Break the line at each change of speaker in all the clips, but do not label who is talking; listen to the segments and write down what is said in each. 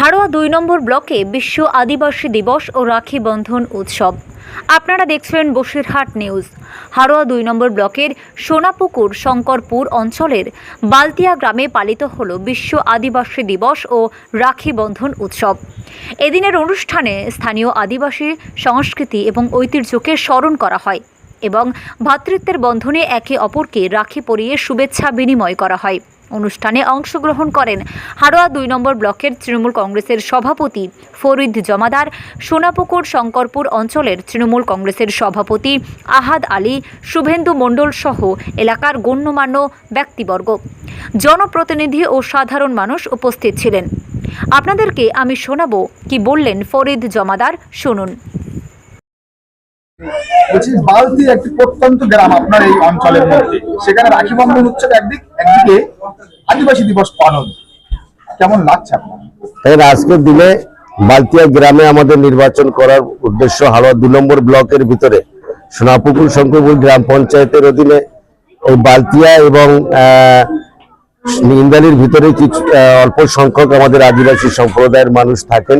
হাড়োয়া দুই নম্বর ব্লকে বিশ্ব আদিবাসী দিবস ও রাখি বন্ধন উৎসব। আপনারা দেখছেন বসিরহাট নিউজ। হাড়োয়া দুই নম্বর ব্লকের সোনাপুকুর, শঙ্করপুর অঞ্চলের বালতিয়া গ্রামে পালিত হল বিশ্ব আদিবাসী দিবস ও রাখি বন্ধন উৎসব। এদিনের অনুষ্ঠানে স্থানীয় আদিবাসী সংস্কৃতি এবং ঐতিহ্যকে স্মরণ করা হয় এবং ভ্রাতৃত্বের বন্ধনে একে অপরকে রাখি পরিয়ে শুভেচ্ছা বিনিময় করা হয়। অনুষ্ঠানে অংশগ্রহণ করেন হাড়োয়া দুই নম্বর ব্লকের তৃণমূল কংগ্রেসের সভাপতি ফরিদ জমাদার, সোনাপুকুর শঙ্করপুর অঞ্চলের তৃণমূল কংগ্রেসের সভাপতি আহাদ আলী, শুভেন্দু মণ্ডল সহ এলাকার গণ্যমান্য ব্যক্তিবর্গ। জনপ্রতিনিধি ও সাধারণ মানুষ উপস্থিত ছিলেন। আপনাদেরকে আমি শোনাবো কি বললেন ফরিদ জমাদার, শুনুন।
বলছি বালতি একটি প্রত্যন্ত গ্রাম আপনার এই অঞ্চলের মধ্যে। সেখানে রাখি বন্ধন একদিক একদিকে আদিবাসী দিবস পালন। কেমন লাগছে আপনার?
বালতিয়া গ্রামে আমাদের নির্বাচন করার উদ্দেশ্য হাওড়া দু নম্বর ব্লকের ভিতরে সোনাপুকুর শঙ্করপুর গ্রাম পঞ্চায়েতের অধীনে এই বালতিয়া এবং ইন্দালির ভিতরে কিছু অল্প সংখ্যক আমাদের আদিবাসী সম্প্রদায়ের মানুষ থাকেন।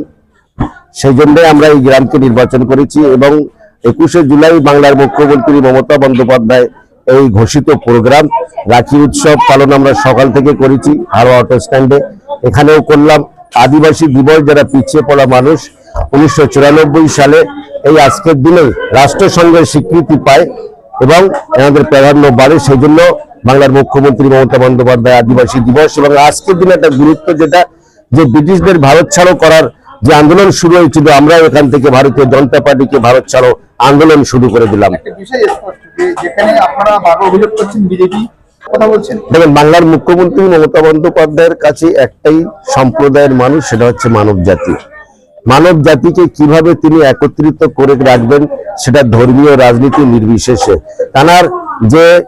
সেই জন্য আমরা এই গ্রামকে নির্বাচন করেছি এবং একুশে জুলাই বাংলার মুখ্যমন্ত্রী মমতা বন্দ্যোপাধ্যায় এই ঘোষিত প্রোগ্রাম রাখি উৎসব পালন আমরা সকাল থেকে করেছি, হাওড়া অটো স্ট্যান্ডে। এখানেও করলাম আদিবাসী দিবস, যারা পিছিয়ে পড়া মানুষ, উনিশশো চুরানব্বই সালে এই আজকের দিনে রাষ্ট্রসংঘের স্বীকৃতি পায় এবং এনাদের প্রাধান্য বাড়ে সেই জন্য বাংলার মুখ্যমন্ত্রী মমতা বন্দ্যোপাধ্যায় আদিবাসী দিবস। এবং আজকের দিনে একটা গুরুত্ব যেটা, যে ব্রিটিশদের ভারত ছাড়ো করার যে আন্দোলন শুরু হয়েছিল আমরা এখান থেকে ভারতীয় জনতা পার্টিকে ভারত ছাড়ো আন্দোলন শুরু করে দিলাম। দেখেন বাংলার মুখ্যমন্ত্রী মমতা বন্দ্যোপাধ্যায়ের কাছে একটাই সম্প্রদায়ের মানুষ সেটা হচ্ছে মানব জাতি। মানব জাতিকে কীভাবে তিনি একত্রিত করে রাখবেন সেটা ধর্মীয় রাজনীতি নির্বিশেষে। তানার যে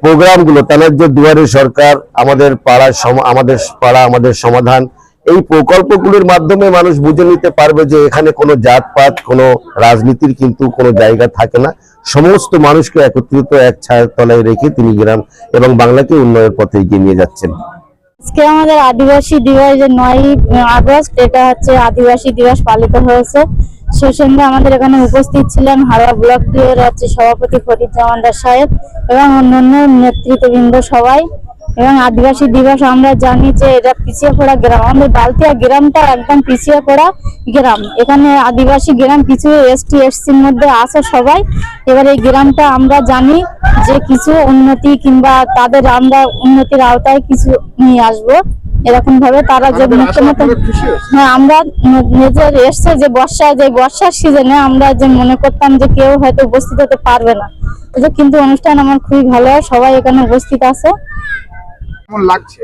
প্রোগ্রামগুলো তানার যে দুয়ারে সরকার আমাদের সম- আমাদের পাড়া আমাদের সমাধান এই প্রকল্পগুলোর মাধ্যমে মানুষ বুঝে নিতে পারবে যে এখানে কোনো জাতপাত, কোনো রাজনীতির কিন্তু কোনো জায়গা থাকে না। সমস্ত মানুষকে একত্রিত এক ছায়ার তলায় রেখে তিনি গ্রাম এবং বাংলাকে উন্নয়নের পথে এগিয়ে নিয়ে যাচ্ছেন।
আজকে আমাদের আদিবাসী দিবস যে নয় আগস্ট, এটা হচ্ছে আদিবাসী দিবস পালিত হয়েছে। সে সঙ্গে আমাদের এখানে উপস্থিত ছিলেন, হাওড়া ব্লক এর হচ্ছে সভাপতি ফরিদ জামানদার সাহেব এবং অন্যান্য নেতৃত্ববৃন্দ সবাই। এবং আদিবাসী দিবস আমরা জানি যে এটা পিছিয়ে পড়া গ্রাম। আমাদের বালতিয়া গ্রামটা একদম পিছিয়ে পড়া গ্রাম। এখানে আদিবাসী গ্রাম কিছু এসটি এসসির মধ্যে আছে সবাই। এবার এই গ্রামটা আমরা জানি যে কিছু উন্নতি কিংবা তাদের আমরা উন্নতির আওতায় কিছু নিয়ে আসব। এরকম ভাবে তারা যে
আমাদের
মুখ্য
আশা
মতো
আপনারা খুশি হয়েছেন?
হ্যাঁ আমরা নিজের এসছে যে বর্ষা যে বর্ষার সিজনে আমরা যে মনে করতাম যে কেউ হয়তো উপস্থিত হতে পারবে না। কিন্তু অনুষ্ঠান আমার খুবই ভালো। সবাই এখানে উপস্থিত আছে।
কেমন লাগছে?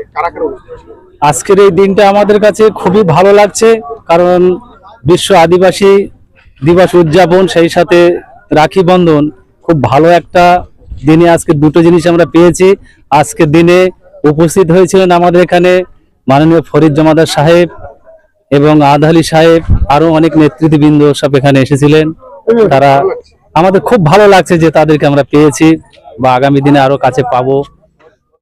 আজকের এই দিনটা আমাদের কাছে খুবই ভালো লাগছে কারণ বিশ্ব আদিবাসী দিবস উদযাপন সেই সাথে রাখি বন্ধন খুব ভালো একটা দিনে আজকে দুটো জিনিস আমরা পেয়েছি। আজকের দিনে উপস্থিত হয়েছিলেন আমাদের এখানে মাননীয় ফরিদ জমাদার সাহেব এবং আদহালি সাহেব আরও অনেক নেতৃত্ববৃন্দ সব এখানে এসেছিলেন। তারা আমাদের খুব ভালো লাগছে যে তাদেরকে আমরা পেয়েছি বা আগামী দিনে আরও কাছে পাবো।